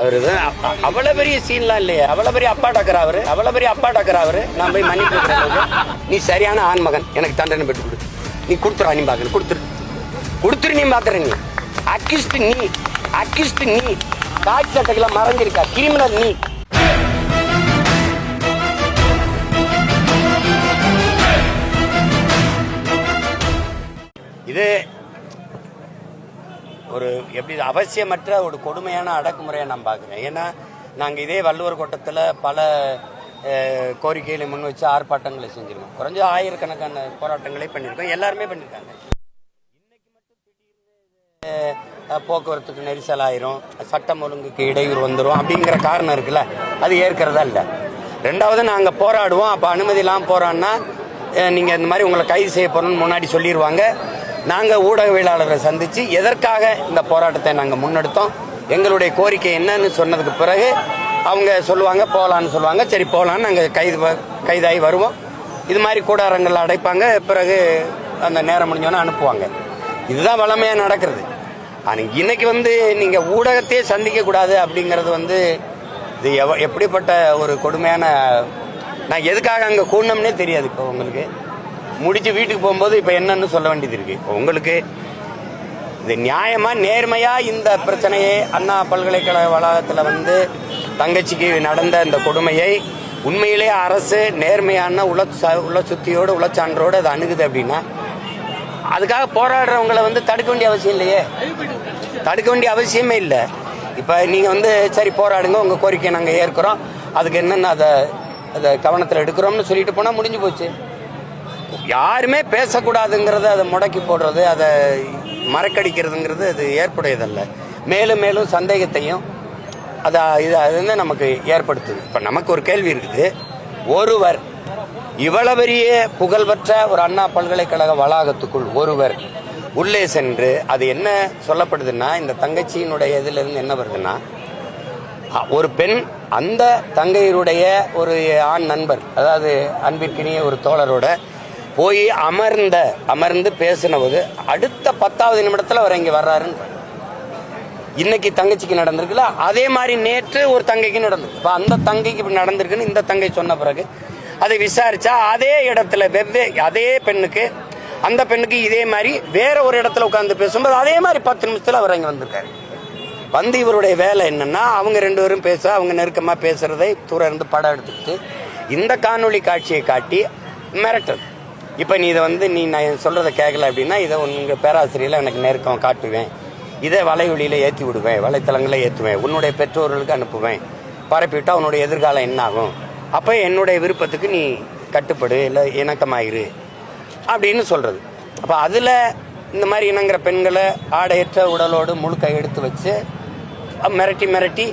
அவர் அவ்வளோ பெரிய சீன்லாம் இல்லையே. அவ்வளோ பெரிய அப்பா டாக்கர் அவரு. அவ்வளோ பெரிய அப்பா டாக்கர் அவரு. நான் போய் மன்னிப்பு நீ சரியான ஆண்மகன் எனக்கு தண்டனை பெற்று கொடு. நீ கொடுத்துரு நீ பார்க்கணும். கொடுத்துரு. கொடுத்துரு நீ பார்க்குற நீ. அக்யூஸ்ட் நீ. அக்யூஸ்ட் நீ. காட்சி சட்டக்கெல்லாம் மறைஞ்சிருக்கா. கிரிமினல் நீ. இது ஒரு எப்படி அவசியமற்ற ஒரு கொடுமையான அடக்குமுறையை நான் பார்க்குறேன். ஏன்னா நாங்கள் இதே வள்ளுவர் கோட்டத்தில் பல கோரிக்கைகளை முன் வச்சு ஆர்ப்பாட்டங்களை செஞ்சிருக்கோம். குறைஞ்ச ஆயிரக்கணக்கான போராட்டங்களே பண்ணியிருக்கோம் எல்லாருமே பண்ணியிருக்காங்க இன்னைக்கு மட்டும் திடீர்னு போக்குவரத்துக்கு நெரிசல் ஆயிரும். சட்டம் ஒழுங்குக்கு இடையூறு வந்துடும் அப்படிங்கிற காரணம் இருக்குல்ல. அது ஏற்கிறதா இல்லை. ரெண்டாவது நாங்கள் போராடுவோம். அப்போ அனுமதி இல்லாமல் போகிறோன்னா நீங்கள் இந்த மாதிரி உங்களை கைது செய்ய போகிறோம்னு முன்னாடி சொல்லிடுவாங்க நாங்கள் ஊடகவியலாளரை சந்தித்து எதற்காக இந்த போராட்டத்தை நாங்கள் முன்னெடுத்தோம் எங்களுடைய கோரிக்கை என்னன்னு சொன்னதுக்கு பிறகு அவங்க சொல்லுவாங்க போகலான்னு சொல்லுவாங்க. சரி போகலான்னு நாங்கள் கைது வ- கைதாகி வருவோம். இது மாதிரி கூடாரங்களில் அடைப்பாங்க. பிறகு அந்த நேரம் முடிஞ்சோன்னே அனுப்புவாங்க. இதுதான் வளமையாக நடக்கிறது. ஆனால் இன்னைக்கு வந்து நீங்கள் ஊடகத்தையே சந்திக்கக்கூடாது அப்படிங்கிறது வந்து இது எவ எப்படிப்பட்ட ஒரு கொடுமையான நான் எதுக்காக அங்கே கூடணும்னே தெரியாது இப்போ உங்களுக்கு. முடிச்சு வீட்டுக்கு போகும்போது இப்போ என்னன்னு சொல்ல வேண்டியது இருக்கு. இப்போ உங்களுக்கு இது நியாயமா நேர்மையா இந்த பிரச்சனையை அண்ணா பல்கலைக்கழக வளாகத்தில் வந்து தங்கச்சிக்கு நடந்த இந்த கொடுமையை உண்மையிலே அரசு நேர்மையான உள உள்ள சுத்தியோடு உளச்சான்றோடு அது அணுகுது அப்படின்னா அதுக்காக போராடுறவங்களை வந்து தடுக்க வேண்டிய அவசியம் இல்லையே? தடுக்க வேண்டிய அவசியமே இல்லை. இப்போ நீங்கள் வந்து சரி போராடுங்க உங்கள் கோரிக்கையை நாங்கள் ஏற்கிறோம். அதுக்கு என்னென்ன அதை அதை கவனத்தில் எடுக்கிறோம்னு சொல்லிட்டு போனால் முடிஞ்சு போச்சு. யாருமே பேசக்கூடாதுங்கிறத அதை முடக்கி போடுறது அதை மறக்கடிக்கிறதுங்கிறது அது ஏற்புடையதல்ல. மேலும் மேலும் சந்தேகத்தையும் அதை இது அது வந்து நமக்கு ஏற்படுத்துது. இப்போ நமக்கு ஒரு கேள்வி இருக்குது. ஒருவர் இவ்வளவு பெரிய புகழ்பெற்ற ஒரு அண்ணா பல்கலைக்கழக வளாகத்துக்குள் ஒருவர் உள்ளே சென்று அது என்ன சொல்லப்படுதுன்னா இந்த தங்கச்சியினுடைய இதிலிருந்து என்ன வருதுன்னா ஒரு பெண் அந்த தங்கையருடைய ஒரு ஆண் நண்பர் அதாவது அன்பிற்கினிய ஒரு தோழரோட போய் அமர்ந்த அமர்ந்து பேசினபோது அடுத்த பத்தாவது நிமிடத்தில் அவர் இங்கே வர்றாருன்னு இன்னைக்கு தங்கச்சிக்கு நடந்திருக்குல்ல அதே மாதிரி நேற்று ஒரு தங்கைக்கு நடந்திருக்கு இப்போ அந்த தங்கைக்கு இப்படி நடந்திருக்குன்னு இந்த தங்கை சொன்ன பிறகு அதை விசாரிச்சா அதே இடத்துல வெவ்வே அதே பெண்ணுக்கு அந்த பெண்ணுக்கு இதே மாதிரி வேற ஒரு இடத்துல உட்காந்து பேசும்போது அதே மாதிரி பத்து நிமிஷத்துல அவர் இங்க வந்திருக்காரு. வந்து இவருடைய வேலை என்னன்னா அவங்க ரெண்டு பேரும் பேச அவங்க நெருக்கமா பேசுறதை தூரம் இருந்து படம் எடுத்துக்கிட்டு இந்த காணொளி காட்சியை காட்டி மிரட்டல். இப்போ நீ இதை வந்து நீ நான் சொல்கிறத கேட்கல அப்படின்னா இதை உங்கள் பேராசிரியரில் எனக்கு நெருக்கம் காட்டுவேன். இதை வலைவெளியில ஏற்றி விடுவேன் வலைத்தளங்களில் ஏற்றுவேன் உன்னுடைய பெற்றோர்களுக்கு அனுப்புவேன். பரப்பிவிட்டால் உன்னுடைய எதிர்காலம் என்ன ஆகும் அப்போ என்னுடைய விருப்பத்துக்கு நீ கட்டுப்படு இல்லை இணக்கமாயிரு அப்படின்னு சொல்கிறது அப்போ அதில் இந்த மாதிரி இணங்குற பெண்களை ஆடையற்ற உடலோடு முழுக்க எடுத்து வச்சு மிரட்டி மிரட்டி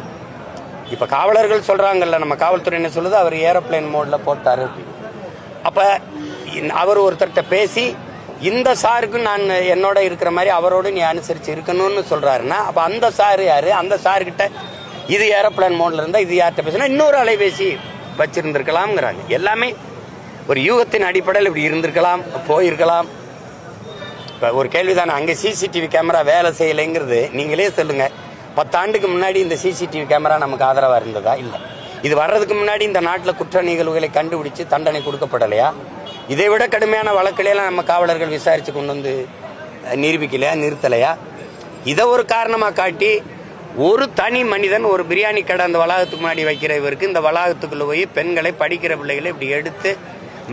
இப்போ காவலர்கள் சொல்கிறாங்கல்ல நம்ம காவல்துறை என்ன சொல்லுது? அவர் ஏரோப்ளேன் மோடில் போட்டார் அப்படின்னு. அப்போ அவர் ஒருத்தர்கிட்ட பேசி இந்த சாருக்கு நான் என்னோட இருக்கிற மாதிரி அவரோடு நீ அனுசரித்து இருக்கணும்னு சொல்கிறாருன்னா அப்போ அந்த சார் யார்? அந்த சாருக்கிட்ட இது ஏரோப்ளான் மோடில் இருந்தால் இது யார்கிட்ட பேசினா இன்னொரு அலைபேசி வச்சிருந்திருக்கலாம்ங்கிறாங்க. எல்லாமே ஒரு யூகத்தின் அடிப்படையில் இப்படி இருந்திருக்கலாம் போயிருக்கலாம். இப்போ ஒரு கேள்விதானே அங்கே சிசிடிவி கேமரா வேலை செய்யலைங்கிறது நீங்களே சொல்லுங்கள் பத்தாண்டுக்கு முன்னாடி இந்த சிசிடிவி கேமரா நமக்கு ஆதரவாக இருந்ததா? இல்லை. இது வர்றதுக்கு முன்னாடி இந்த நாட்டில் குற்ற நிகழ்வுகளை கண்டுபிடிச்சு தண்டனை கொடுக்கப்படலையா? இதை விட கடுமையான வழக்குலையெல்லாம் நம்ம காவலர்கள் விசாரித்து கொண்டு வந்து நிரூபிக்கலையா நிறுத்தலையா? இதை ஒரு காரணமாக காட்டி ஒரு தனி மனிதன் ஒரு பிரியாணி கடை அந்த வளாகத்துக்கு முன்னாடி வைக்கிற இவருக்கு இந்த வளாகத்துக்குள்ளே போய் பெண்களை படிக்கிற பிள்ளைகளை இப்படி எடுத்து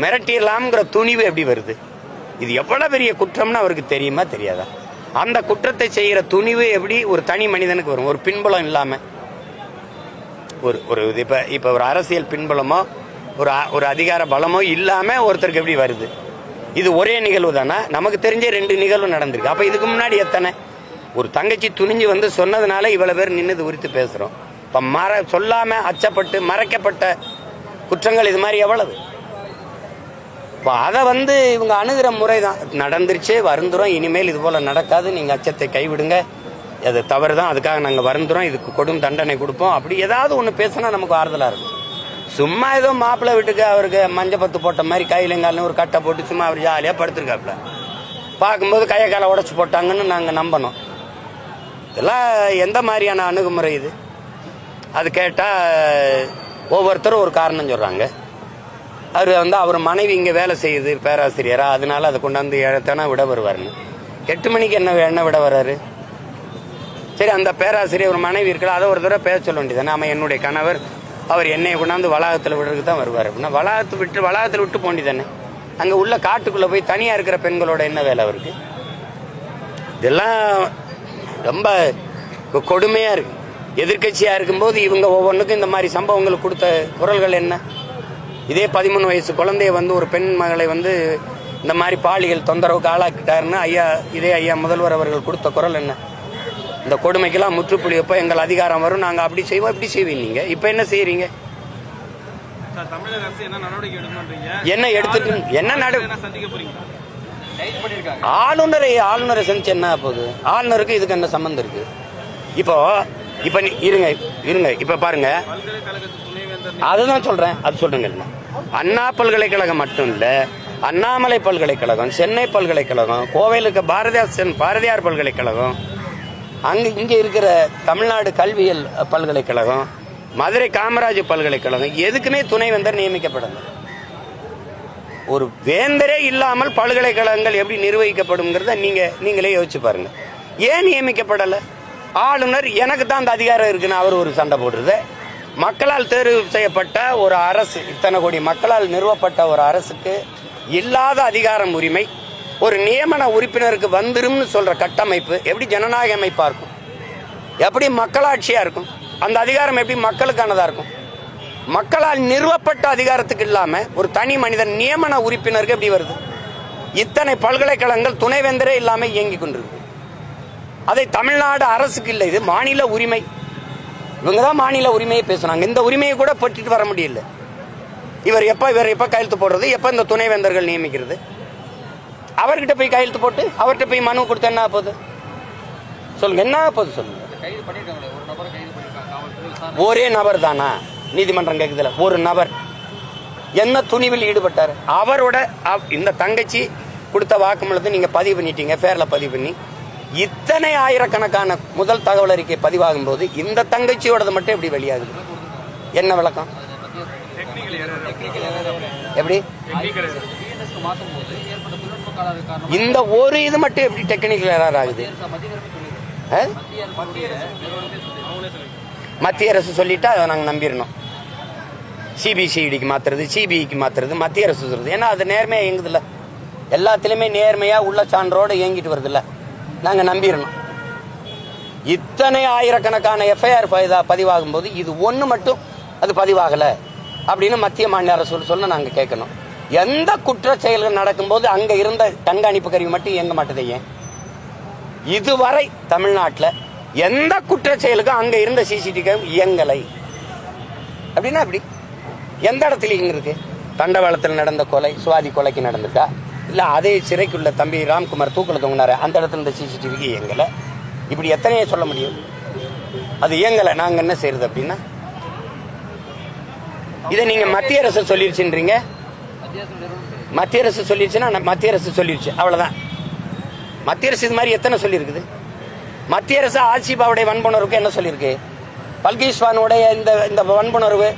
மிரட்டிடலாம்ங்கிற துணிவு எப்படி வருது? இது எவ்வளோ பெரிய குற்றம்னு அவருக்கு தெரியுமா தெரியாதா? அந்த குற்றத்தை செய்கிற துணிவு எப்படி ஒரு தனி மனிதனுக்கு வரும்? ஒரு பின்புலம் இல்லாமல் ஒரு ஒரு இது இப்போ ஒரு அரசியல் பின்புலமோ ஒரு அ- ஒரு அதிகார பலமோ இல்லாமல் ஒருத்தருக்கு எப்படி வருது? இது ஒரே நிகழ்வு தானே? நமக்கு தெரிஞ்ச ரெண்டு நிகழ்வு நடந்திருக்கு. அப்போ இதுக்கு முன்னாடி எத்தனை? ஒரு தங்கச்சி துணிஞ்சு வந்து சொன்னதுனால இவ்வளோ பேர் நின்றுது உரித்து பேசுகிறோம் இப்போ மற சொல்லாமல் அச்சப்பட்டு மறைக்கப்பட்ட குற்றங்கள் இது மாதிரி எவ்வளவு? இப்போ அதை வந்து இவங்க அணுகிற முறை தான் நடந்துருச்சு வருந்துறோம். இனிமேல் இது போல் நடக்காது. நீங்கள் அச்சத்தை கைவிடுங்க. அது தவறு தான் அதுக்காக நாங்கள் வருந்துறோம். இதுக்கு கொடும் தண்டனை கொடுப்போம். அப்படி ஏதாவது ஒன்று பேசினா நமக்கு ஆறுதலாக இருக்கும். சும்மா ஏதோ மாப்பிள்ளை வீட்டுக்கு அவருக்கு மஞ்சள் பத்து போட்ட மாதிரி கையிலங்காலும் ஒரு கட்டை போட்டு சும்மா அவர் ஜாலியாக படுத்திருக்காப்புல. பார்க்கும்போது கையை காலை உடச்சி போட்டாங்கன்னு நாங்கள் நம்பணும். இதெல்லாம் எந்த மாதிரியான அணுகுமுறை இது? அது கேட்டால் ஒவ்வொருத்தரும் ஒரு காரணம் சொல்கிறாங்க அவர் வந்து அவர் மனைவி இங்கே வேலை செய்யுது பேராசிரியரா அதனால அதை கொண்டாந்து ஏழத்தானா விட வருவாருன்னு. எட்டு மணிக்கு என்ன என்ன விட வர்றாரு? சரி அந்த பேராசிரியர் ஒரு மனைவி இருக்கல அதை ஒரு தடவை பேச சொல்ல வேண்டியது நாம என்னுடைய கணவர் அவர் என்னையை கொண்டாந்து வளாகத்தில் விடுறதுக்கு தான் வருவார். அப்படின்னா வளாகத்தை விட்டு வளாகத்தில் விட்டு போண்டி தானே. அங்கே உள்ள காட்டுக்குள்ளே போய் தனியாக இருக்கிற பெண்களோட என்ன வேலை அவருக்கு? இதெல்லாம் ரொம்ப கொடுமையாக இருக்குது இருக்கு. எதிர்க்கட்சியா இருக்கும்போது இவங்க ஒவ்வொன்றுக்கும் இந்த மாதிரி சம்பவங்களுக்கு கொடுத்த குரல்கள் என்ன? இதே பதிமூணு வயசு குழந்தைய வந்து ஒரு பெண் மகளை வந்து இந்த மாதிரி பாலியல் தொந்தரவுக்கு ஆளாக்கிட்டாருன்னு ஐயா இதே ஐயா முதல்வர் அவர்கள் கொடுத்த குரல் என்ன? இந்த கொடுமைக்கெல்லாம் முற்றுப்புள்ளி வைப்ப எங்கள் அதிகாரம் வரும். நாங்கள் அப்படி செய்வோம் இப்படி செய்வீங்க நீங்க. இப்போ என்ன செய்றீங்க சார் தமிழக அரசு என்ன எடுத்துட்டு என்ன நடு என்ன சந்திக்க போறீங்க? ஆளுநரை ஆளுநரை சந்திச்சு என்ன போகுது ஆளுநருக்கு இதுக்கு என்ன சம்மந்தம் இருக்கு? இப்போ இப்ப நீ- இருங்க இருங்க. இப்ப பாருங்க. அதுதான் சொல்றேன். அது சொல்லுங்க. அண்ணா பல்கலைக்கழகம் மட்டும் இல்ல அண்ணாமலை பல்கலைக்கழகம் சென்னை பல்கலைக்கழகம் கோவையில் இருக்க பாரதியார் பாரதியார் பல்கலைக்கழகம் அங்க இங்க இருக்கிற தமிழ்நாடு கல்வியல் பல்கலைக்கழகம் மதுரை காமராஜ் பல்கலைக்கழகம் எதுக்குமே துணைவேந்தர் நியமிக்கப்படலை. ஒரு வேந்தரே இல்லாமல் பல்கலைக்கழகங்கள் எப்படி நிர்வகிக்கப்படுங்கிறத நீங்க நீங்களே யோசிச்சு பாருங்க. ஏன் நியமிக்கப்படல? ஆளுநர் எனக்கு தான் அந்த அதிகாரம் இருக்குன்னு அவர் ஒரு சண்டை போடுறது. மக்களால் தேர்வு செய்யப்பட்ட ஒரு அரசு இத்தனை கோடி மக்களால் நிறுவப்பட்ட ஒரு அரசுக்கு இல்லாத அதிகாரம் உரிமை. ஒரு நியமன உறுப்பினருக்கு வந்துரும்னு சொல்ற கட்டமைப்பு எப்படி ஜனநாயக அமைப்பா இருக்கும்? எப்படி மக்களாட்சியா இருக்கும்? அந்த அதிகாரம் எப்படி மக்களுக்கானதா இருக்கும்? மக்களால் நிறுவப்பட்ட அதிகாரத்துக்கு இல்லாம ஒரு தனி மனிதன் நியமன உறுப்பினருக்கு எப்படி வருது? இத்தனை பல்கலைக்கழகங்கள் துணைவேந்தரே இல்லாம இயங்கி கொண்டிருக்கு. அதை தமிழ்நாடு அரசுக்கு இல்லை இது மாநில உரிமை. இவங்க தான் மாநில உரிமையை பேசுனாங்க இந்த உரிமையை கூட பெற்றுட்டு வர முடியல. இவர் எப்ப இவர் எப்ப கையெழுத்து போடுறது? எப்ப இந்த துணைவேந்தர்கள் நியமிக்கிறது? அவர்கிட்ட போய் கையெழுத்து போட்டு அவர்கிட்ட போய் மனு கொடுத்து என்ன போகுது? சொல்லுங்க என்ன போகுது சொல்லுங்க. ஒரு நபரை தானா? நீதிமன்றம் கேக்குதுல ஒரு நபர். என்ன துணிவில் ஈடுபட்டார்? அவரோட அவ்- இந்த தங்கச்சி கொடுத்த வாக்குமூலத்தை நீங்க பதிவு பண்ணிட்டீங்க பேர்ல பதிவு பண்ணி. இத்தனை ஆயிரக்கணக்கான முதல் தகவல் அறிக்கை பதிவாகும் போது இந்த தங்கச்சியோடது மட்டும் எப்படி வெளியாகுது? என்ன விளக்கம்? எப்படி? இந்த ஒரு இது மட்டும் எப்படி டெக்னிக்கல் எரர் ஆகுது? மத்திய அரசு சொல்லிட்டா அதை நாங்கள் நம்பிடணும். சிபிசிஐடிக்கு மாத்துறது சிபிஐக்கு மாத்துறது மத்திய அரசு சொல்றது. ஏன்னா அது நேர்மையா இயங்குதுல்ல. எல்லாத்துலயுமே நேர்மையா உள்ள சான்றோட இயங்கிட்டு வருதுல்ல. நாங்க நம்பிடணும். இத்தனை ஆயிரக்கணக்கான எஃப்ஐஆர் பதிவாகும் போது இது ஒண்ணு மட்டும் அது பதிவாகல. அப்படின்னு மத்திய மாநில அரசு சொல்ல நாங்க கேட்கணும். எந்த குற்ற செயல்கள் நடக்கும்போது அங்க இருந்த கண்காணிப்பு கருவி மட்டும் இயங்க மாட்டேது ஏன்? இதுவரை தமிழ்நாட்டில் எந்த குற்ற செயலுக்கும் அங்க இருந்த சிசிடிவி இயங்கலை. அப்படின்னா அப்படி எந்த இடத்துல இங்க இருக்கு? தண்டவாளத்தில் நடந்த கொலை சுவாதி கொலைக்கு நடந்துட்டா இல்லை அதே சிறைக்குள்ள தம்பி ராம்குமார் தூக்கில் தொங்கினாரு அந்த இடத்துல இந்த சிசிடிவிக்கு இயங்கலை? இப்படி எத்தனையே சொல்ல முடியும். அது இயங்கலை. நாங்கள் என்ன செய்யறது அப்படின்னா? இதை நீங்கள் மத்திய அரசு சொல்லிருச்சுன்றீங்க. மத்திய அரசு சொல்லிடுச்சுன்னா மத்திய அரசு சொல்லிருச்சுன்னா நான் மத்திய அரசு சொல்லிருச்சு. அவ்வளவுதான். மத்திய அரசு இது மாதிரி எத்தனை சொல்லியிருக்குது? மத்திய அரசு ஆசிபாவுடைய வன்புணர்வுக்கு என்ன சொல்லியிருக்கு? பல்கேஷ்வானுடைய இந்த இந்த வன்புணர்வு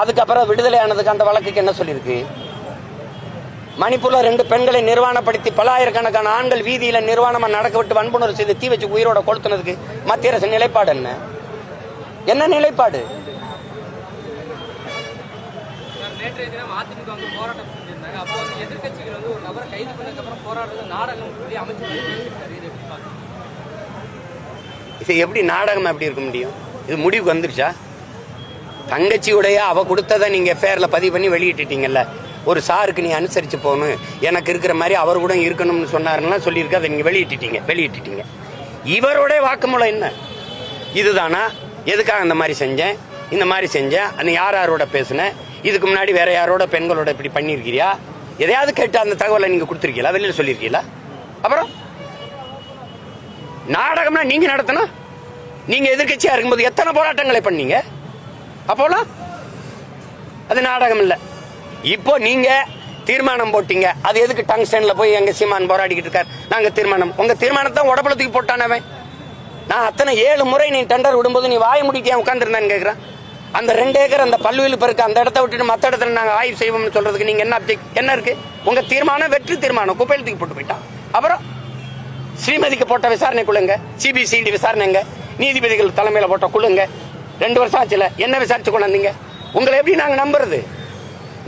அதுக்கப்புறம் விடுதலை ஆனதுக்கு அந்த வழக்குக்கு என்ன சொல்லியிருக்கு? மணிப்பூரில் ரெண்டு பெண்களை நிர்வாணப்படுத்தி பல ஆயிரக்கணக்கான ஆண்கள் வீதியில் நிர்வாணமாக நடக்க விட்டு வன்புணர்வு செய்து தீ வச்சு உயிரோட கொளுத்துனதுக்கு மத்திய அரசு நிலைப்பாடு என்ன? என்ன நிலைப்பாடு சார் நேற்றைய தினம் அதிமுக வந்து போராட்டம் செஞ்சிருந்தாங்க. அப்போ வந்து எதிர்கட்சிகள் வந்து ஒரு நபரை கைது பண்ணதுக்கப்புறம் போராடுறது நாடகம் சொல்லி அமைச்சர் இது எப்படி பார்க்குறீங்க? இது எப்படி நாடகம் எப்படி இருக்க முடியும்? இது முடிவுக்கு வந்துருச்சா? தங்கச்சியுடைய அவ கொடுத்ததை நீங்க எஃப்ஐஆர்ல பதிவு பண்ணி வெளியிட்டுட்டீங்கல்ல. ஒரு சாருக்கு நீ அனுசரிச்சு போகணும் எனக்கு இருக்கிற மாதிரி அவர் கூட இருக்கணும்னு சொன்னாருன்னா சொல்லியிருக்க அதை நீங்க வெளியிட்டுட்டீங்க வெளியிட்டுட்டீங்க. இவருடைய வாக்குமூலம் என்ன? இதுதானா? எதுக்காக இந்த மாதிரி செஞ்சேன்? இந்த மாதிரி செஞ்சேன்? நீ யார் யாரோட பேசினேன் இதுக்கு முன்னாடி வேற யாரோட பெண்களோட இப்படி பண்ணியிருக்கிறியா? எதையாவது கேட்டு அந்த தகவலை நீங்க கொடுத்துருக்கீங்களா? வெளியில சொல்லியிருக்கீங்களா? அப்புறம்? நாடகம்னா நீங்க நடத்தணும். நீங்க எதிர்கட்சியா இருக்கும்போது எத்தனை போராட்டங்களை பண்ணீங்க? அப்போலாம் அது நாடகம் இல்லை. இப்போ நீங்க தீர்மானம் போட்டீங்க. அது எதுக்கு டங்ஸ்டன்ல போய் எங்க சீமான் போராடிக்கிட்டு இருக்கார்? நாங்க தீர்மானம். உங்க தீர்மானத்தை உடம்புல தூக்கி போட்டானவன் நான் அத்தனை ஏழு முறை நீ டெண்டர் விடும்போது நீ வாய முடிக்க உட்காந்துருந்தான்னு கேட்கிறேன் அந்த ரெண்டு ஏக்கர் அந்த பல்லுவில் பெருக்கு அந்த இடத்த விட்டுட்டு மற்ற இடத்துல நாங்கள் ஆய்வு செய்வோம்னு சொல்றதுக்கு நீங்க என்ன என்ன இருக்கு? உங்க தீர்மானம் வெற்றி தீர்மானம். குப்பையில் தூக்கி போட்டு போயிட்டான். அப்புறம் ஸ்ரீமதிக்கு போட்ட விசாரணை குழுங்க சிபிசிடி விசாரணைங்க. நீதிபதிகள் தலைமையில போட்ட குழுங்க ரெண்டு வருஷம் ஆச்சுல. என்ன விசாரிச்சு கொண்டாந்தீங்க? உங்களை எப்படி நாங்க நம்புறது?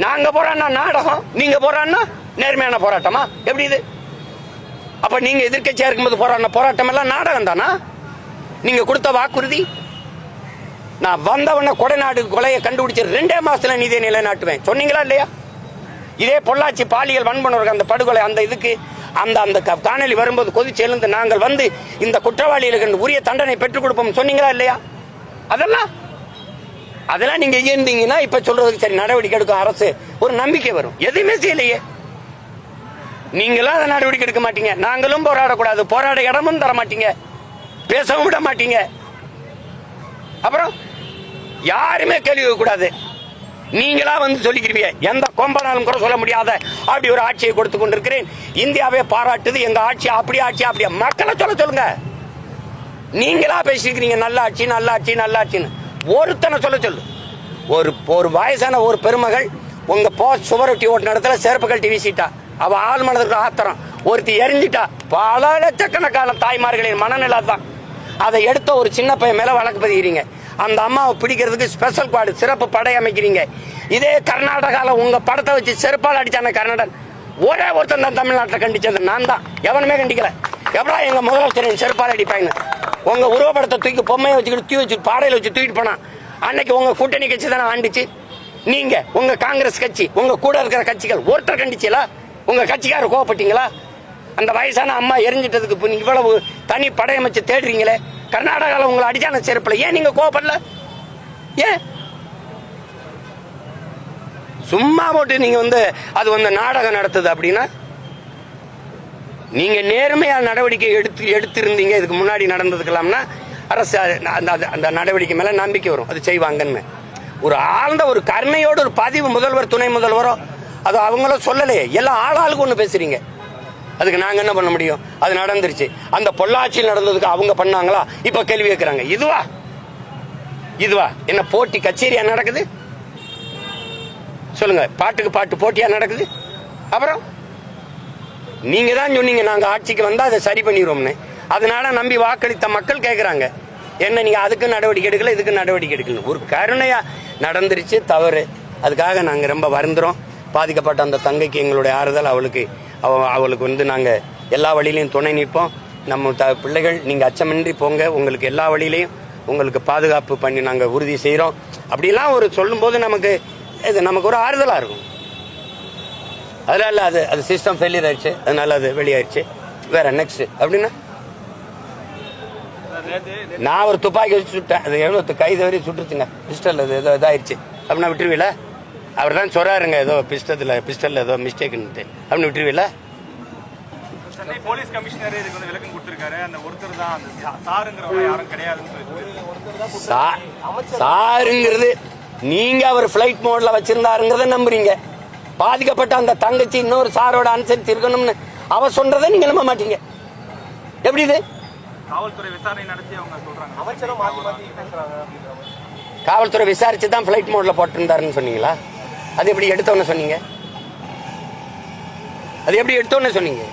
நாங்க போறான்னா நாடகம் நீங்க போறான்னா நேர்மையான போராட்டமா? எப்படி இது? அப்ப நீங்க எதிர்கட்சியா இருக்கும்போது போராடின போராட்டம் எல்லாம் நாடகம் தானா நீங்க கொடுத்த வாக்குறுதி? நான் வந்தவன கொடைநாடு கொலையை கண்டுபிடிச்சு ரெண்டே மாசத்துல நீதியை நிலைநாட்டுவேன். சொன்னீங்களா இல்லையா? இதே பொள்ளாச்சி பாலியல் வன்பனருக்கு அந்த படுகொலை அந்த இதுக்கு அந்த அந்த க- வரும்போது கொதிச்சு எழுந்து நாங்கள் வந்து இந்த குற்றவாளிகளுக்கு உரிய தண்டனை பெற்றுக் கொடுப்போம் சொன்னீங்களா இல்லையா? அதெல்லாம் அதெல்லாம் நீங்க இருந்தீங்கன்னா இப்ப சொல்றதுக்கு சரி நடவடிக்கை எடுக்கும் அரசு. ஒரு நம்பிக்கை வரும். எதுவுமே செய்யலையே. நீங்களும் அதை நடவடிக்கை எடுக்க மாட்டீங்க. நாங்களும் போராடக்கூடாது. போராட இடமும் தர மாட்டீங்க பேசவும் விட மாட்டீங்க. அப்புறம்? யாருமே கேள்வி கூடாது நீங்களா வந்து சொல்லிக்கிறீங்க. எந்த கொம்பனாலும் கூட சொல்ல முடியாத அப்படி ஒரு ஆட்சியை கொடுத்து கொண்டிருக்கிறேன். இந்தியாவே பாராட்டுது. எங்க ஆட்சி அப்படி ஆட்சி அப்படியே மக்களை சொல்ல சொல்லுங்க. நீங்களா பேசிக்கிறீங்க நல்ல ஆட்சி நல்ல ஆட்சி நல்ல ஆட்சின்னு. ஒருத்தனை சொல்ல சொல்லு. ஒரு ஒரு வயசான ஒரு பெருமகள் உங்க போ சுவரொட்டி ஓட்டு இடத்துல செருப்புகள் வீசிட்டா. அவ ஆள் மனதுக்கு ஆத்திரம். ஒருத்தி எரிஞ்சிட்டா. பல லட்சக்கணக்கான தாய்மார்களின் மனநிலை தான் அதை எடுத்த ஒரு சின்ன பையன் மேல வழக்கு பதிகிறீங்க. அந்த அம்மாவை பிடிக்கிறதுக்கு ஸ்பெஷல் குவாடு சிறப்பு படை அமைக்கிறீங்க. இதே கர்நாடகாவில் உங்க படத்தை வச்சு செருப்பால் அடித்தான கர்நாடன் ஒரே ஒருத்தன் தான் தமிழ்நாட்டில் கண்டிச்சது. நான் தான். எவனுமே கண்டிக்கல. எப்படா எங்க முதலமைச்சரின் செருப்பால் அடிப்பாங்க உங்க உருவப்படத்தை தூக்கி பொம்மையை வச்சுக்கிட்டு தூக்கி வச்சு பாடையில வச்சு தூக்கிட்டு போனான். அன்னைக்கு உங்க கூட்டணி கட்சி தானே ஆண்டுச்சு. நீங்க உங்க காங்கிரஸ் கட்சி உங்க கூட இருக்கிற கட்சிகள் ஒருத்தர் கண்டிச்சீங்களா உங்க கட்சிக்காரர் கோவப்பட்டீங்களா? அந்த வயசான அம்மா எரிஞ்சிட்டதுக்கு இவ்வளவு தனி படையமைச்சு தேடுறீங்களே? கர்நாடகாவில் உங்களை அடிச்சான செருப்புல. ஏன் நீங்கள் கோவப்படல? ஏன் சும்மா போட்டு நீங்கள் வந்து அது வந்து நாடகம் நடத்துது அப்படின்னா நீங்கள் நேர்மையாக நடவடிக்கை எடுத்து எடுத்திருந்தீங்க இதுக்கு முன்னாடி நடந்ததுக்கலாம்னா அரசு அந்த அந்த- அந்த நடவடிக்கை மேலே நம்பிக்கை வரும். அது செய்வாங்கன்னு ஒரு ஆழ்ந்த ஒரு கருணையோடு ஒரு பதிவு முதல்வர் துணை முதல்வரோ அது அவங்களும் சொல்லலையே எல்லாம் ஆளாளுக்கு ஒன்று பேசுறீங்க. அதுக்கு நாங்க என்ன பண்ண முடியும்? அது நடந்துருச்சு. அந்த பொள்ளாச்சியில் நடந்ததுக்கு அவங்க பண்ணாங்களா? இப்ப கேள்வி கேட்கறாங்க. இதுவா? இதுவா? என்ன போட்டி கச்சேரியா நடக்குது? சொல்லுங்க. பாட்டுக்கு பாட்டு போட்டியா நடக்குது? அப்புறம்? நீங்க தான் சொன்னீங்க நாங்க ஆட்சிக்கு வந்தா அதை சரி பண்ணிடுவோம்னு. அதனால நம்பி வாக்களித்த மக்கள் கேட்குறாங்க என்ன நீங்க அதுக்கு நடவடிக்கை எடுக்கல இதுக்கு நடவடிக்கை எடுக்கல? ஒரு கருணையா நடந்துருச்சு தவறு. அதுக்காக நாங்க ரொம்ப வருந்துறோம். பாதிக்கப்பட்ட அந்த தங்கைக்கு எங்களுடைய ஆறுதல் அவளுக்கு. அவ அவளுக்கு வந்து நாங்கள் எல்லா வழியிலையும் துணை நிற்போம். நம்ம த பிள்ளைகள் நீங்கள் அச்சமின்றி போங்க. உங்களுக்கு எல்லா வழியிலையும் உங்களுக்கு பாதுகாப்பு பண்ணி நாங்கள் உறுதி செய்கிறோம் அப்படிலாம் ஒரு சொல்லும்போது நமக்கு இது நமக்கு ஒரு ஆறுதலாக இருக்கும். அதனால அது அது சிஸ்டம் ஃபெயிலியர் ஆயிடுச்சு. அதனால அது வெளியாயிடுச்சு வேற நெக்ஸ்ட் அப்படின்னா? நான் ஒரு துப்பாக்கி வச்சு சுட்டேன். அது எவ்வளோ கை தவறி சுட்டுருச்சுங்க. பிஸ்டல் அது ஏதோ இதாயிருச்சு. அப்படின்னா விட்டுருவீங்களா? அவர் தான் சொல்றாருங்க ஏதோ பிஸ்டத்தில் பிஸ்டலில் ஏதோ மிஸ்டேக்குன்ட்டு அப்படின்னு விட்டுருவீல சென்னை போலீஸ் கமிஷனர் இதுக்கு வந்து விளக்கம் கொடுத்திருக்காரு. அந்த ஒருத்தர் தான் அந்த சாருங்கிறவங்க யாரும் கிடையாதுன்னு சாருங்கிறது நீங்க அவர் ஃபிளைட் மோட்ல வச்சிருந்தாருங்கிறத நம்புறீங்க. பாதிக்கப்பட்ட அந்த தங்கச்சி இன்னொரு சாரோட அனுசரிச்சு இருக்கணும்னு அவ சொல்றதை நீங்க நம்ப மாட்டீங்க. எப்படி இது? காவல்துறை விசாரணை நடத்தி அவங்க சொல்றாங்க. காவல்துறை விசாரிச்சு தான் ஃபிளைட் மோட்ல போட்டிருந்தாருன்னு சொன்னீங்களா? அது எப்படி எடுத்தோன்னு சொன்னீங்க? அது எப்படி எடுத்தோன்னு சொன்னீங்க?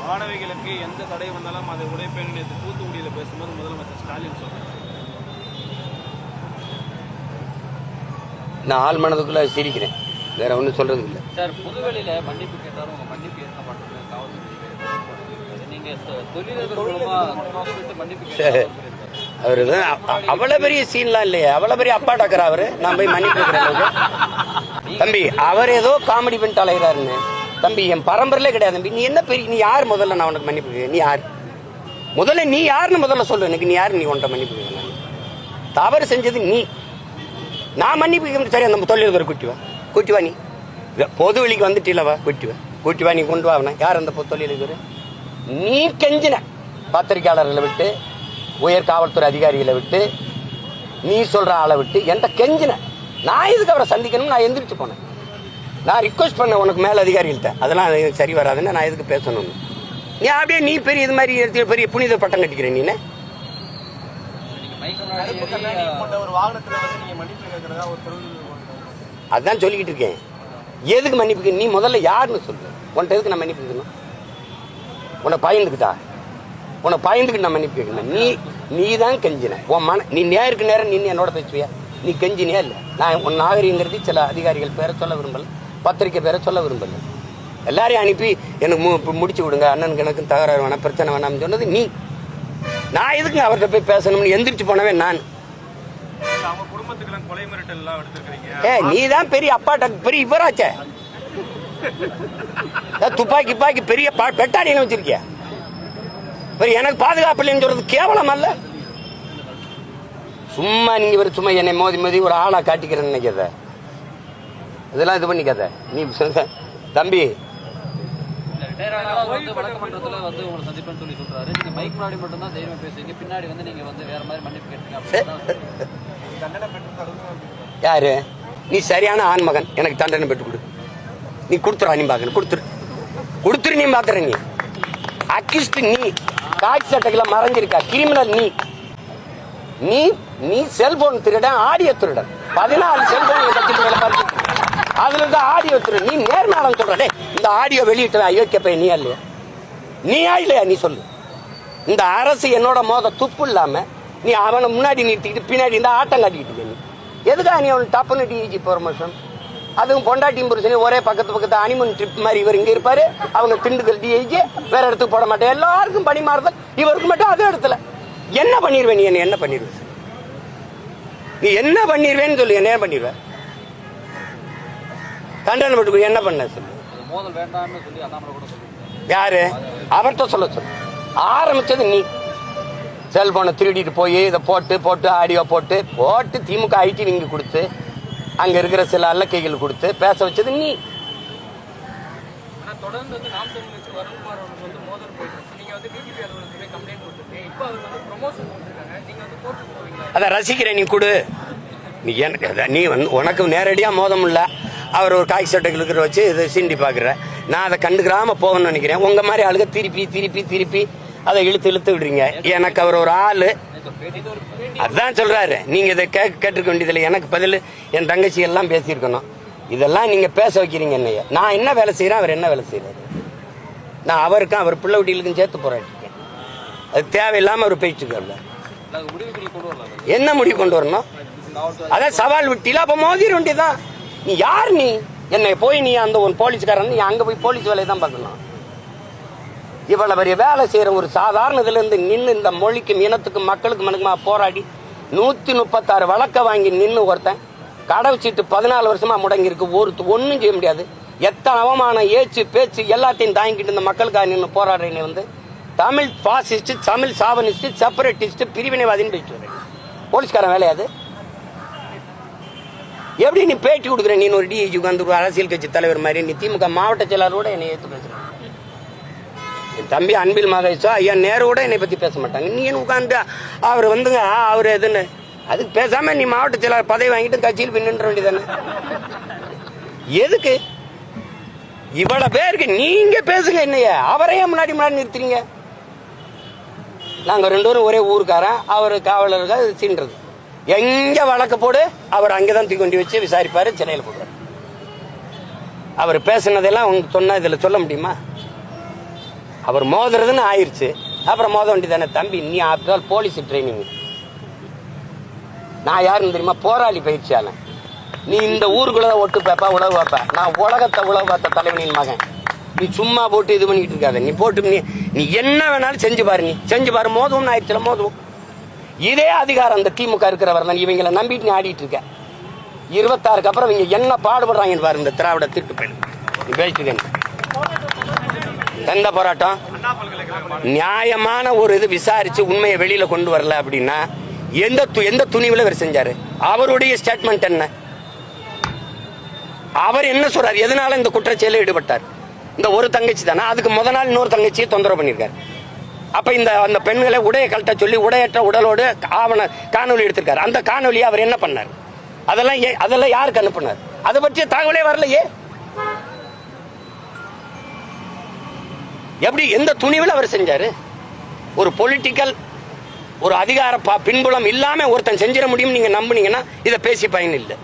மாணவிகளுக்கு எந்த தடை வந்தாலும் அதை உடைப்பேன் நேற்று தூத்துக்குடியில பேசும்போது முதலமைச்சர் ஸ்டாலின் சொல்றாரு நான் ஆள் மனதுக்குள்ள சிரிக்கிறேன். வேற ஒன்றும் சொல்றது இல்லை. சார் புதுவெளியில மன்னிப்பு கேட்டாரும் உங்க மன்னிப்பு ஏற்க மாட்டேங்குது காவல்துறை நீங்க தொழிலதிபர் மூலமா மன்னிப்பு கேட்டாரும் அவரு தான் அவ்வளவு பெரிய சீன்லாம் இல்லையே. அவ்வளவு பெரிய அப்பா டாக்கர் அவரு. நான் போய் மன்னிப்பு தம்பி அவர் ஏதோ காமெடி பண்ணிட்டு அலைகிறாருன்னு தம்பி என் பரம்பரையிலே கிடையாது. தம்பி நீ என்ன பெரிய நீ யார்? முதல்ல நான் உனக்கு மன்னிப்பு நீ யார்? முதல்ல நீ யாருன்னு முதல்ல சொல்லு. எனக்கு நீ யார்? நீ உன்ட்ட மன்னிப்பு தவறு செஞ்சது நீ. நான் மன்னிப்பு சரி சரி அந்த பேர் குட்டிவா குட்டிவா நீ. பொது வெளிக்கு வந்துட்டீலவா கூட்டிவா குட்டிவா நீ கொண்டு வா யார் அந்த பொ- நீ கெஞ்சின. பத்திரிகையாளர்களை விட்டு உயர் காவல்துறை அதிகாரிகளை விட்டு நீ சொல்ற ஆளை விட்டு என்கிட்ட கெஞ்சின. நான் எதுக்கு அவரை சந்திக்கணும் நான் எந்திரிச்சு போனேன். நான் ரிக்வஸ்ட் பண்ணேன் உனக்கு மேல அதிகாரிகள்கிட்ட. அதெல்லாம் எனக்கு சரி வராதுன்னு நான் எதுக்கு பேசணும்னு. நீ அப்படியே நீ பெரிய இது மாதிரி பெரிய புனித பட்டம் கட்டிக்கிற நீ அதான் சொல்லிக்கிட்டு இருக்கேன். எதுக்கு மன்னிப்பு நீ முதல்ல யாருன்னு சொல்லு. உன்ட்ட எதுக்கு நான் மன்னிப்பு உன்னை பயந்துக்கிட்டா? உன்னை பயந்துக்கிட்டு நான் மன்னிப்பு கேட்கணும் நீ நீ தான் கெஞ்சின. உன் மன நீ நேருக்கு நேரம் நீ என்னோட பேசுவியா? நீ கெஞ்சினியா இல்லை? நான் உன் நாகரிகங்கிறது சில அதிகாரிகள் பேரை சொல்ல விரும்பல பத்திரிக்கை பேரை சொல்ல விரும்பல. எல்லாரையும் அனுப்பி எனக்கு மு- முடிச்சு விடுங்க. அண்ணனுக்கு எனக்கும் தகராறு வேணாம் பிரச்சனை வேணாம்னு சொன்னது நீ. நான் எதுக்கு அவர்கிட்ட போய் பேசணும்னு எந்திரிச்சு போனவன் நான். ஏ நீ தான் பெரிய அப்பாட்ட பெரிய இவராச்சே. துப்பாக்கி துப்பாக்கி பெரிய பா- பெட்டாலியன் வச்சிருக்கிய? எனக்கு பாதுகாப்பு இல்லைன்னு சொல்றது கேவலம் அல்ல சும்மா நீங்க ஒரு சும்மா என்னை மோதி மோதி ஒரு ஆளா காட்டிக்கிறேன்னு நினைக்காத. இதெல்லாம் இது பண்ணிக்காத. நீ தம்பி. யாரு? நீ சரியான ஆண்மகன் எனக்கு தண்டனை பெற்று கொடு. நீ கொடுத்துறா நீ பாக்கணும் கொடுத்துரு. கொடுத்துரு நீ பாக்குற நீ. அக்கிஸ்ட் நீ. காட்சி சட்டைகளை மறைஞ்சிருக்கா? கிரிமினல் நீ. நீ நீ செல்போன் திருடன் ஆடியோ திருடன் பதினாலு செல்போன் வச்சுட்டு வேலை அதுல இருந்து ஆடியோ திருடன் நீ நேர்மாடம் சொல்றே. இந்த ஆடியோ வெளியிட்ட அயோக்கிய பையன் நீ இல்லையா? நீயா இல்லையா? நீ சொல்லு. இந்த அரசு என்னோட மோத துப்பு இல்லாம நீ அவனை முன்னாடி நிறுத்திக்கிட்டு பின்னாடி இந்த ஆட்டம் காட்டிக்கிட்டு இருக்க நீ. எதுக்கா நீ அவன் டப்புன்னு டிஜி ப்ரொமோஷன் அதுவும் பொண்டாட்டியும் புருஷனையும் ஒரே பக்கத்து பக்கத்து அனிமன் ட்ரிப் மாதிரி இவர் இங்க இருப்பாரு. அவங்க திண்டுக்கல் டிஐஜி வேற இடத்துக்கு போட மாட்டேன் எல்லாருக்கும் பணி மாறுதல். இவருக்கு மட்டும் அதே இடத்துல. என்ன பண்ணிருவேன் நீ? என்ன என்ன பண்ணிருவேன் நீ என்ன பண்ணிருவேன்னு சொல்லு. என்ன பண்ணிருவேன் தண்டனை பட்டு என்ன பண்ண சொல்லு? யாரு? அவர்கிட்ட சொல்ல சொல்லு. ஆரம்பிச்சது நீ. செல்போனை திருடிட்டு போய் இதை போட்டு போட்டு ஆடியோ போட்டு போட்டு திமுக ஐடி விங்கி கொடுத்து அங்க இருக்கிற சில அல்லக்கைகள் கொடுத்து பேச வச்சது நீ. தொடர்ந்து வந்து நாம் தமிழ் கட்சி வருண்குமார் அவர்கள் வந்து மோதல் போயிட்டு இருக்கு. நீங்க வந்து டிஜிபி அலுவலகத்துக்கு போய் கம்ப்ளைண்ட் கொடுத்துருக்கீங்க இப்போ அவர் வந்து ப்ரொமோஷன் கொடுத்துருக்காங்க நீங்க வந்து கோர்ட்டுக்கு போவீங்களா? அதை ரசிக்கிறேன் நீ கொடு. நீ எனக்கு நீ வந்து உனக்கு நேரடியாக மோதம் இல்ல. அவர் ஒரு காய் சட்டைகள் இருக்கிற வச்சு இதை சீண்டி பார்க்குற நான் அதை கண்டுக்கிறாம போகணும்னு நினைக்கிறேன். உங்க மாதிரி ஆளுங்க திருப்பி திருப்பி திருப்பி அதை இழுத்து இழுத்து விடுறீங்க. எனக்கு அவர் ஒரு ஆளு. அதான் சொல்றாரு. நீங்க இதை கேட்க கேட்டுக்க வேண்டியதில்லை. எனக்கு பதில் என் தங்கச்சி எல்லாம் பேசியிருக்கணும். இதெல்லாம் நீங்க பேச வைக்கிறீங்க என்னைய. நான் என்ன வேலை செய்யறேன் அவர் என்ன வேலை செய்யறாரு நான் அவருக்கும் அவர் பிள்ளை குட்டிகளுக்கும் சேர்த்து போராட்டிருக்கேன் அது தேவையில்லாம அவர் பேச்சு இருக்காருல்ல என்ன முடிவு கொண்டு வரணும்? அதான் சவால் விட்டில அப்ப மோதிர வேண்டியதான் நீ யார் நீ? என்னை போய் நீ அந்த ஒரு போலீஸ்காரன் நீ அங்க போய் போலீஸ் வேலையை தான் பார்க்கணும். இவ்வளவு பெரிய வேலை செய்யற ஒரு சாதாரண இதுல இருந்து நின்று இந்த மொழிக்கும் இனத்துக்கும் மக்களுக்கும் மனுக்குமா போராடி நூத்தி முப்பத்தாறு வழக்க வாங்கி நின்று ஒருத்தன் கடை சீட்டு பதினாலு வருஷமா முடங்கி இருக்கு ஒரு ஒன்றும் செய்ய முடியாது. எத்தனை அவமானம் ஏச்சு பேச்சு எல்லாத்தையும் தாங்கிட்டு இந்த மக்களுக்காக நின்று போராடுறேன்னு வந்து Tamil fascist Tamil chauvinist separatist பிரிவினைவாதின்னு பேசிட்டு போலீஸ்காரன் வேலையாது எப்படி நீ பேட்டி கொடுக்குற? நீ ஒரு டிஐஜி உட்காந்து அரசியல் கட்சி தலைவர் மாதிரி. நீ திமுக மாவட்ட செயலாளரோட என்னை ஏற்று பேசுற. என் தம்பி அன்பில் மகேஷோ ஐயா நேரு கூட என்னை பத்தி பேச மாட்டாங்க. நீ என்ன உட்காந்து அவர் வந்துங்க அவர் எதுன்னு. அதுக்கு பேசாம நீ மாவட்ட செயலாளர் பதவி வாங்கிட்டு கட்சியில் பின்னுன்ற வேண்டியதானே எதுக்கு? இவ்வளவு பேருக்கு நீங்க பேசுங்க என்னைய. அவரையே முன்னாடி முன்னாடி நிறுத்துறீங்க. நாங்க ரெண்டு பேரும் ஒரே ஊருக்காரன் அவர் காவலர்கள் சீன்றது. எங்க வழக்கு போடு அவர் அங்கதான் தூக்கி கொண்டு வச்சு விசாரிப்பாரு சென்னையில் போடுவார். அவர் பேசுனதெல்லாம் உங்களுக்கு சொன்னா இதுல சொல்ல முடியுமா? அவர் மோதுறதுன்னு ஆயிடுச்சு அப்புறம் மோத வேண்டியதானே தம்பி? நீ ஆப்டால் போலீஸ் ட்ரைனிங் நான் யாருன்னு தெரியுமா? போராளி பயிற்சியாளன். நீ இந்த ஊருக்குள்ள தான் ஒட்டு பேப்பா உழவு வைப்ப நான் உலகத்தை உழவு பார்த்த தலைவனின் மகன். நீ சும்மா போட்டு இது பண்ணிக்கிட்டு இருக்காத. நீ போட்டு நீ நீ என்ன வேணாலும் செஞ்சு பாரு நீ. செஞ்சு பாரு மோதுவும் ஆயிடுச்சுல மோதும் இதே அதிகாரம் அந்த திமுக இருக்கிறவர் தான் இவங்களை நம்பிட்டு நீ ஆடிட்டு இருக்க. இருபத்தாறுக்கு அப்புறம் இவங்க என்ன பாடுபடுறாங்கன்னு பாரு இந்த திராவிட திருட்டு பயிர் நீ பேசிட்டு எந்த போராட்டம்? நியாயமான ஒரு இது விசாரிச்சு உண்மையை வெளியில கொண்டு வரல அப்படின்னா எந்த து- எந்த துணிவுல இவர் செஞ்சாரு? அவருடைய ஸ்டேட்மெண்ட் என்ன? அவர் என்ன சொல்றாரு? எதனால இந்த குற்றச்செயலில் ஈடுபட்டார்? இந்த ஒரு தங்கச்சி தானே? அதுக்கு முத நாள் இன்னொரு தங்கச்சியை தொந்தரவு பண்ணியிருக்காரு. அப்ப இந்த அந்த பெண்களை உடைய கழட்ட சொல்லி உடையற்ற உடலோடு ஆவண காணொலி எடுத்திருக்காரு. அந்த காணொலியை அவர் என்ன பண்ணார்? அதெல்லாம் ஏ- அதெல்லாம் யாருக்கு அனுப்புனார்? அதை பற்றிய தகவலே வரலையே? எப்படி எந்த துணிவில் அவர் செஞ்சாரு? ஒரு பொலிட்டிக்கல் ஒரு அதிகார பின்புலம் இல்லாம ஒருத்தன் செஞ்சிட முடியும் நீங்க நம்புனீங்கன்னா இதை பேசி பயன் இல்லை.